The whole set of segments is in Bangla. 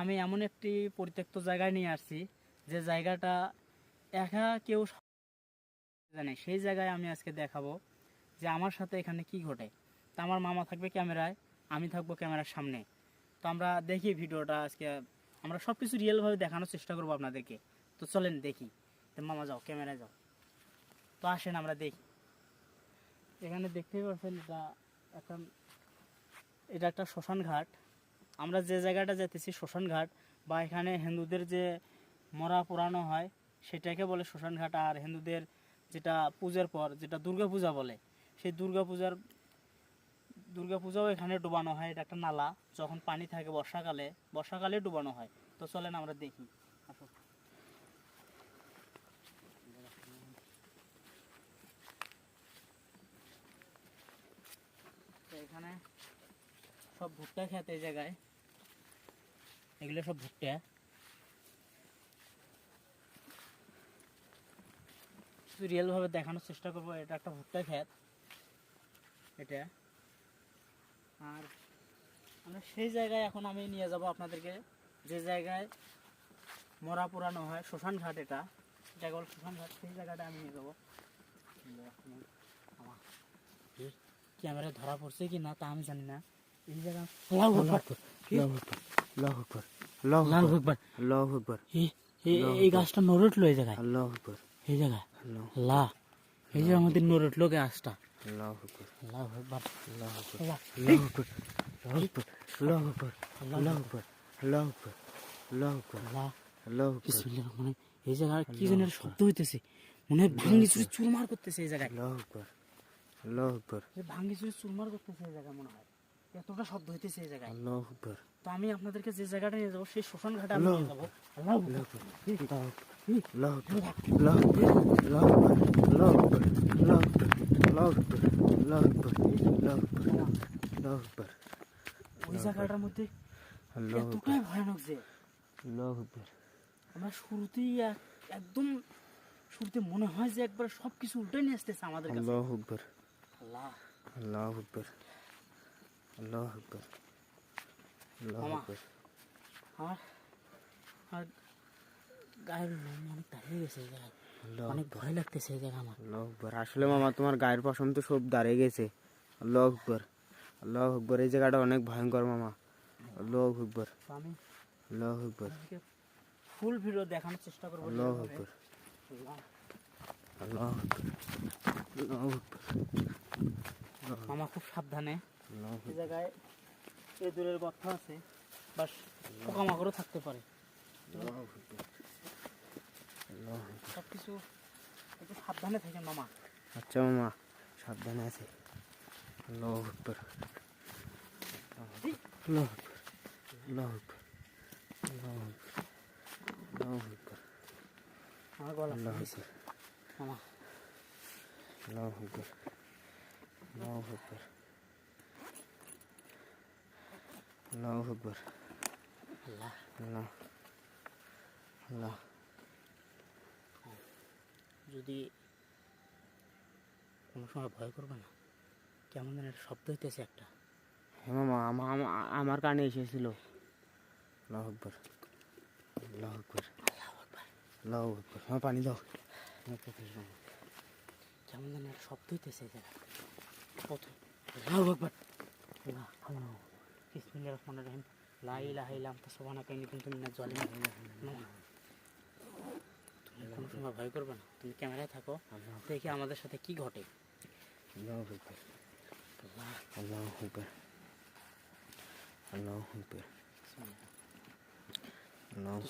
আমি এমন একটি পরিত্যক্ত জায়গায় নিয়ে আসছি, যে জায়গাটা একা কেউ জানে সেই জায়গায় আমি আজকে দেখাবো যে আমার সাথে এখানে কি ঘটে। তো আমার মামা থাকবে ক্যামেরায়, আমি থাকব ক্যামেরার সামনে। তো আমরা দেখি ভিডিওটা আজকে, আমরা সব কিছু রিয়েলভাবে দেখানোর চেষ্টা করব আপনাদেরকে। তো চলেন দেখি। তো মামা যাও, ক্যামেরায় যাও। তো আসেন আমরা দেখি। এখানে দেখতেই পাচ্ছেন এটা একটা এটা একটা শ্মশান ঘাট আমরা যে জায়গাটা যেতেছি শ্মশান ঘাট বা এখানে হিন্দুদের যে মরা পোড়ানো হয়, সেটাকে বলে শ্মশান ঘাট আর হিন্দুদের যেটা পূজার পর, যেটা দুর্গা পূজা বলে, সেই দুর্গা পূজার দুর্গা পূজাও এখানে ডুবানো হয়। এটা একটা নালা, যখন পানি থাকে বর্ষাকালে বর্ষাকালে ডুবানো হয়। তো চলেন আমরা দেখি। এখানে সব ভুট্টা খেত এই জায়গায়। এগুলো সব ভুট্টা। শুধু রিয়েল ভাবে দেখানোর চেষ্টা করব এটা একটা ভুট্টা ক্ষেত। এটা। আর আমরা সেই জায়গায় এখন আমি নিয়ে যাব আপনাদেরকে যে জায়গায় মরা পোড়ানো হয় শ্মশান ঘাট এটা। এটা বল শ্মশান ঘাট সেই জায়গাটা আমি নিয়ে যাব। ক্যামেরা ধরা পড়ছে কি না তা আমি জানি না। এই গাছটা এই লা এই আমাদের এই কি যেন শব্দ হইতেছে মনে হয় ভাঙ্গি চুরি চুরমার করতেছে এই জায়গায় ভাঙ্গি চুরি চুরমার করতেছে এই জায়গায় মনে হয় এতটা শব্দ হইতেছে এই জায়গায় তো আমি আপনাদেরকে যে জায়গাটা নিয়ে যাব সেই শোষণ ঘাটে আমি নিয়ে যাব ওই জায়গাটার মধ্যে ভয়ানক যে শুরুতেই একদম শুরুতে মনে হয় যে একবার সবকিছু উল্টে নিয়ে আসতেছে আমাদের কাছে আল্লাহ আকবর। আল্লাহ। আকবর। আমার আমার গায়ের অনেক দাঁড়িয়ে গেছে অনেক ভয় লাগতেছে এই জায়গা আমার। আল্লাহ আকবর। আসলে মামা তোমার গায়ের পশম তো সব দাঁড়িয়ে গেছে। আল্লাহ আকবর। আল্লাহ আকবর। এই জায়গাটা অনেক ভয়ঙ্কর মামা। আল্লাহ আকবর। আমি আল্লাহ আকবর। ফুল ভিডিও দেখানোর চেষ্টা করব আল্লাহ। আকবর। আল্লাহ। আকবর। আল্লাহ আকবর। মামা খুব সাবধানে। এই জায়গায় এ দূরের গর্ত আছে বা পোকামাকড়ও থাকতে পারে। সব কিছু একটু সাবধানে থাকেন মামা। আচ্ছা মামা সাবধানে আছে। আল্লাহ আকবর। আল্লাহ আকবর। আল্লাহ আকবর। আল্লাহ আকবর। আল্লাহ আকবর। আমার গলা আল্লাহ। আকবর। মামা। আল্লাহ আকবর। আল্লাহ আকবর। আল্লাহ আকবর। আল্লাহ। আল্লাহ। আল্লাহ। যদি কোনো সময় ভয় করবে না কেমন যেন একটা শব্দ হইতেছে একটা। হ্যাঁ মামা আমা- আমা- আমার কানে এসেছিল আল্লাহ আকবর। আল্লাহ আকবর। আল্লাহ আকবর। হ্যাঁ পানি দাও। আমার কেমন যেন একটা শব্দ হইতেছে প্রথম। আল্লাহু আকবার। আল্লাহ আল্লাহ বিসমিল্লাহির রহমানির রহিম। লা ইলাহা ইল্লা আনতা সুবহানাকা ইন্নী কুনতু মিনাজ জালিমিন। তুমি কোনো সময় ভয় করবে না। তুমি ক্যামেরায় থাকো দেখি আমাদের সাথে কি ঘটে। আল্লাহ আকবর। আল্লাহ আল্লাহ আকবর। আল্লাহ আকবর।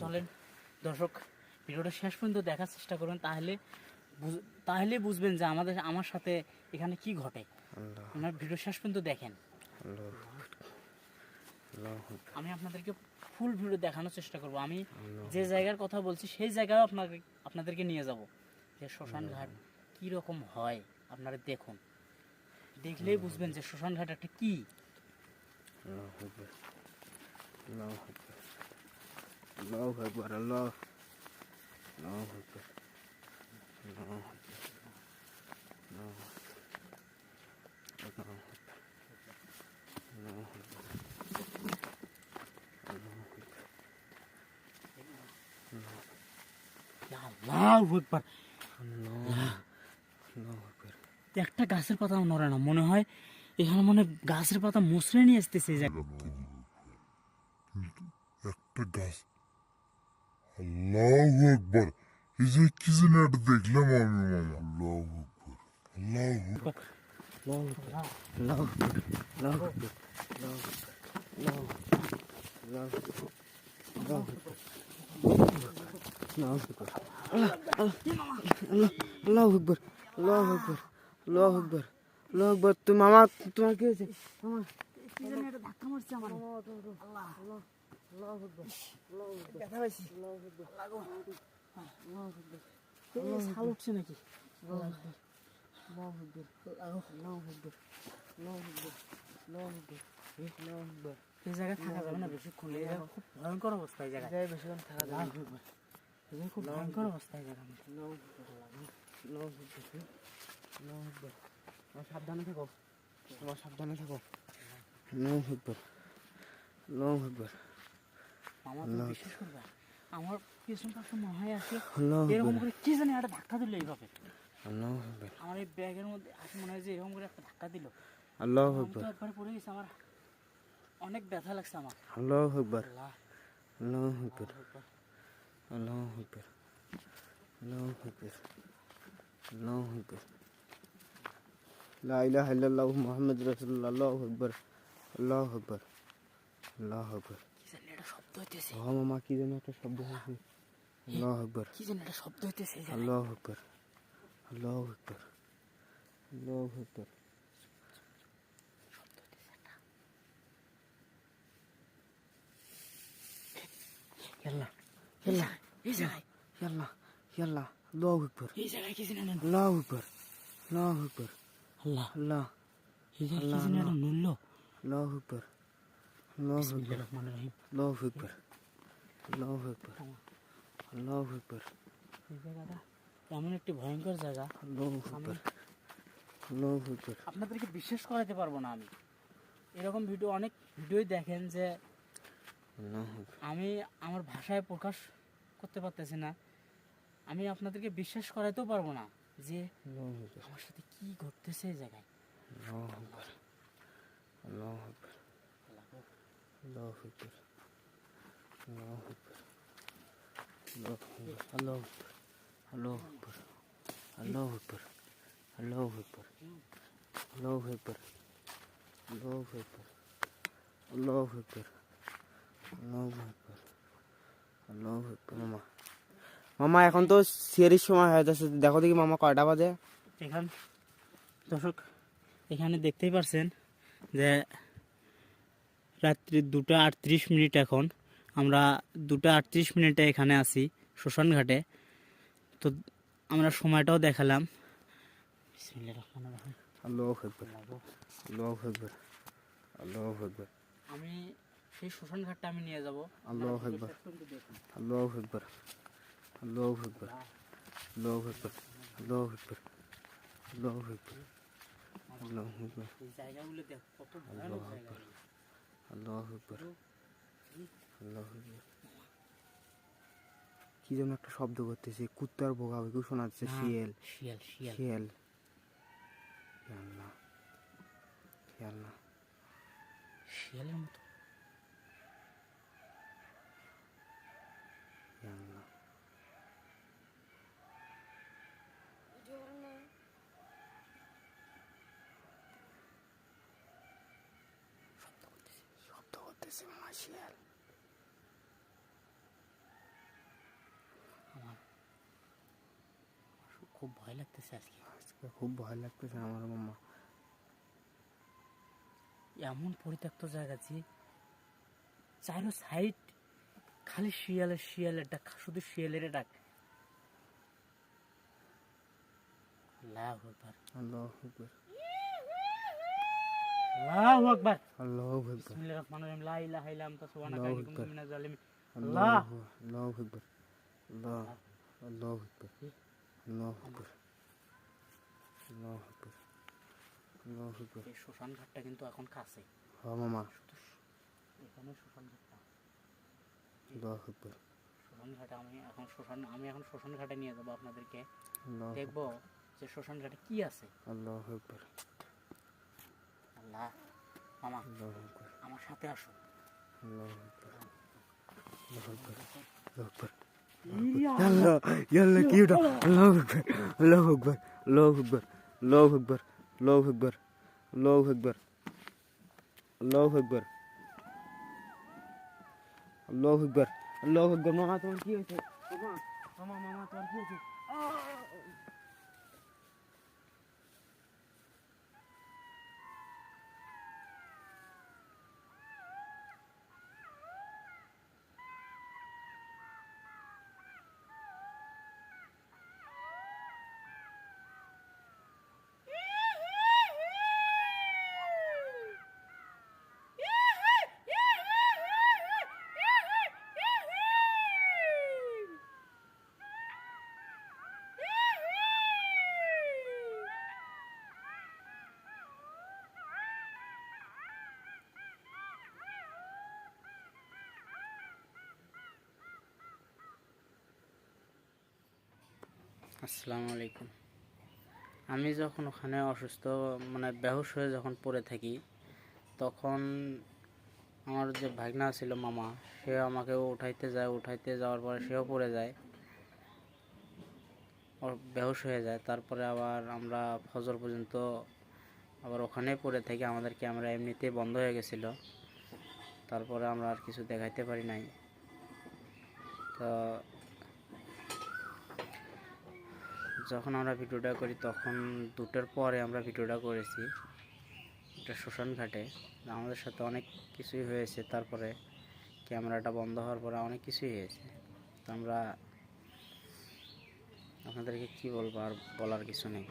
চলেন দর্শক ভিডিওটা শেষ পর্যন্ত দেখার চেষ্টা করবেন তাহলে তাহলে বুঝবেন যে আমাদের আমার সাথে এখানে কি ঘটে। ভিডিও শেষ পর্যন্ত দেখেন। আল্লাহ আমি আপনাদেরকে ফুল ভিডিও দেখানোর চেষ্টা করব। আমি যে জায়গার কথা বলছি, সেই জায়গায় আপনাকে, আপনাদেরকে নিয়ে যাব। যে শ্মশান ঘাট কী রকম হয়, আপনারা দেখুন। দেখলেই বুঝবেন যে শ্মশান ঘাট একটা কি। আল্লাহ আকবর আল্লাহ আকবর আল্লাহ আকবর আল্লাহ আল্লাহ আকবর আল্লাহ আকবর আল্লাহ আকবর আল্লাহ আকবর আল্লাহ আকবর আল্লাহু একটা গাছের পাতাও নড়ে না মনে হয় এখানে মনে হয় গাছের পাতা মুসড়ে নিয়ে আসতেছে। একটা গাছ আল্লাহু আকবার। এই যে কি দেখলাম আমি আল্লাহু আল্লাহু আল্লাহু আল্লাহ আল্লাহ আল্লাহ আকবর আল্লাহ আকবর আল্লাহ আকবর আল্লাহ আকবর। তুমি মামা তোমার কি হয়েছে? মামা। ধাক্কা মারছে আমার এই শাল থাকা যাবে না বেশিক্ষণ এই খুব ভয়ঙ্কর অবস্থা এই জায়গায়। বেশিক্ষণ থাকা যাবে খুব ভয়ঙ্কর অবস্থা এই সাবধানে থাকো। তোমার সাবধানে থাকো। আল্লাহু আকবার আল্লাহু আকবার আমার বিশ্বাস করবে আমার পিছন পাশে মনে হয় আসে এরকম করে কি জানি একটা ধাক্কা দিল এইভাবে? আমার এই ব্যাগের মধ্যে আসে মনে হয় যে এরকম করে একটা ধাক্কা দিল। আল্লাহু একবার পড়ে গেছি আমার অনেক ব্যথা লাগছে আমার। আল্লাহু। আকবার আল্লাহ আকবার الله أكبر الله أكبر الله أكبر لا إله إلا الله محمد رسول الله الله أكبر الله أكبر الله أكبر الله মা কি যেন একটা শব্দ الله أكبر আকবর কি যেন একটা الله أكبر الله أكبر الله أكبر يلا يلا আল্লাহ এই জায়গায় আল্লাহ আল্লাহ আল্লাহ আল্লাহ আল্লাহ আল্লাহ এমন একটি ভয়ঙ্কর জায়গা আপনাদেরকে বিশ্বাস করাতে পারব না আমি এরকম ভিডিও অনেক ভিডিওই দেখেন যে আমি আমার ভাষায় প্রকাশ করতে পারতেছি না আমি আপনাদেরকে বিশ্বাস করাতেও পারব না যে আমার সাথে কি ঘটতেছে এই জায়গায় আল্লাহ আল্লাহ আল্লাহ আল্লাহ আল্লাহ আল্লাহ আল্লাহ আল্লাহ আল্লাহ আল্লাহ মামা এখন তো সিয়ারির সময় হয়ে যাচ্ছে। দেখো দেখি মামা কয়টা বাজে। এখান দর্শক এখানে দেখতেই পারছেন যে রাত্রি দুটা আটত্রিশ মিনিট এখন। আমরা দুটা আটত্রিশ মিনিটে এখানে আছি শ্মশান ঘাটে। তো আমরা সময়টাও দেখালাম। আমি সেই শ্মশান ঘাটটা আমি নিয়ে যাব। আল্লাহু আল্লাহু আল্লাহু আকবার আল্লাহু আকবার আল্লাহু আকবার আল্লাহু আকবার আল্লাহু আকবার জায়গাগুলো দেখ কত ভয়ানক জায়গা আল্লাহু আকবার আল্লাহু আকবার। কি যেন একটা শব্দ করতেছে কুত্তার বোকা কেউ শোনা যাচ্ছে শিয়াল। শিয়াল শিয়াল। শিয়াল। আল্লাহ আল্লাহ। শিয়ালের মতো ইয়া আল্লাহ শব্দ করতেছে মামা শিয়াল। আমার খুব ভয় লাগতেছে আজকে। আজকে খুব ভয় লাগতেছে আমার মামা। এমন পরিত্যক্ত জায়গা যে চারো সাইড খালি শিয়ালের শিয়ালের ডাক শুধু শিয়ালের ডাক। আল্লাহু আকবার। আল্লাহু আকবার। আল্লাহু আকবার। আল্লাহু আকবার। বিসমিল্লাহির রহমানির রহিম। লা ইলাহা ইল্লা আনতা সুবহানাকা ইন্নী কুনতু মিনাজ জালিমিন আল্লাহ আল্লাহু। আকবার। আল্লাহ আল্লাহু আকবার। আল্লাহু আকবার। আল্লাহু আকবার। আল্লাহু আকবার। এই শ্মশান ঘাটটা কিন্তু এখন কাছে। হ্যাঁ মামা। এখানে শ্মশান ঘাটটা। আল্লাহু আকবার। শ্মশান ঘাটে আমি এখন শ্মশান আমি এখন শ্মশান ঘাটে নিয়ে যাব আপনাদেরকে। দেখব যে শ্মশান ঘাটে কি আছে। আল্লাহ আকবর। আল্লাহ মামা আমার সাথে আসো মামা তোমার কি হয়েছে মামা মামা তোমার কি হয়েছে আসসালামু আলাইকুম। আমি যখন ওখানে অসুস্থ মানে বেহুশ হয়ে যখন পড়ে থাকি, তখন আমার যে ভাগনা ছিল মামা, সে আমাকে উঠাইতে যায়, উঠাইতে যাওয়ার পরে সেও পড়ে যায়। বেহুশ হয়ে যায়। তারপরে আবার আমরা ফজর পর্যন্ত আবার ওখানে পড়ে থাকি। আমাদের ক্যামেরা এমনিতেই বন্ধ হয়ে গেছিল। তারপরে আমরা আর কিছু দেখাইতে পারি নাই। তো যখন আমরা ভিডিওটা করি, তখন দুটোর পরে আমরা ভিডিওটা করেছি। এটা ঘাটে। আমাদের সাথে অনেক কিছুই হয়েছে। তারপরে ক্যামেরাটা বন্ধ হওয়ার পরে অনেক কিছুই হয়েছে। তো আমরা আপনাদেরকে কী বলব আর বলার কিছু নেই।